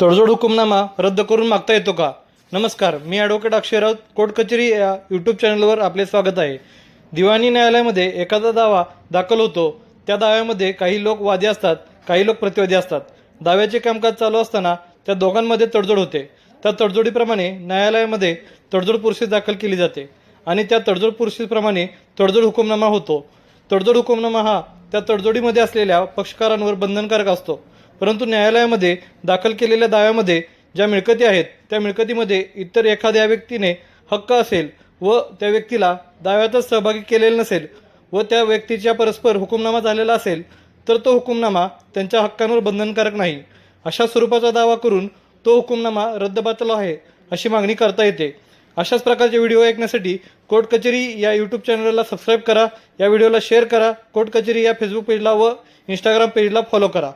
तडजोड हुकुमनामा रद्द करून मागता येतो का? नमस्कार मी ॲडव्होकेट अक्षय राऊत कोर्ट कचेरी या यूट्यूब चॅनलवर आपले स्वागत आहे. दिवाणी न्यायालयामध्ये एखादा दावा दाखल होतो त्या दाव्यामध्ये काही लोक वादी असतात काही लोक प्रतिवादी असतात. दाव्याचे कामकाज चालू असताना त्या दोघांमध्ये तडजोड होते. त्या तडजोडीप्रमाणे न्यायालयामध्ये तडजोड पुरुषी दाखल केली जाते आणि त्या तडजोड पुरुषीप्रमाणे तडजोड हुकुमनामा होतो. तडजोड हुकुमनामा हा त्या तडजोडीमध्ये असलेल्या पक्षकारांवर बंधनकारक असतो. परंतु न्यायालयामध्ये दाखल केलेल्या दाव्यामध्ये ज्या मिळकती आहेत त्या मिळकतीमध्ये इतर एखाद्या व्यक्तीने हक्क असेल व त्या व्यक्तीला दाव्यातच सहभागी केलेलं नसेल व त्या व्यक्तीच्या परस्पर हुकुमनामा झालेला असेल तर तो हुकुमनामा त्यांच्या हक्कांवर बंधनकारक नाही. अशा स्वरूपाचा दावा करून तो हुकुमनामा रद्दबातल आहे अशी मागणी करता येते. अशाच प्रकारचे व्हिडिओ ऐकण्यासाठी कोर्ट कचेरी या यूट्यूब चॅनलला सबस्क्राईब करा या व्हिडिओला शेअर करा कोर्ट कचेरी या फेसबुक पेजला व इंस्टाग्राम पेजला फॉलो करा.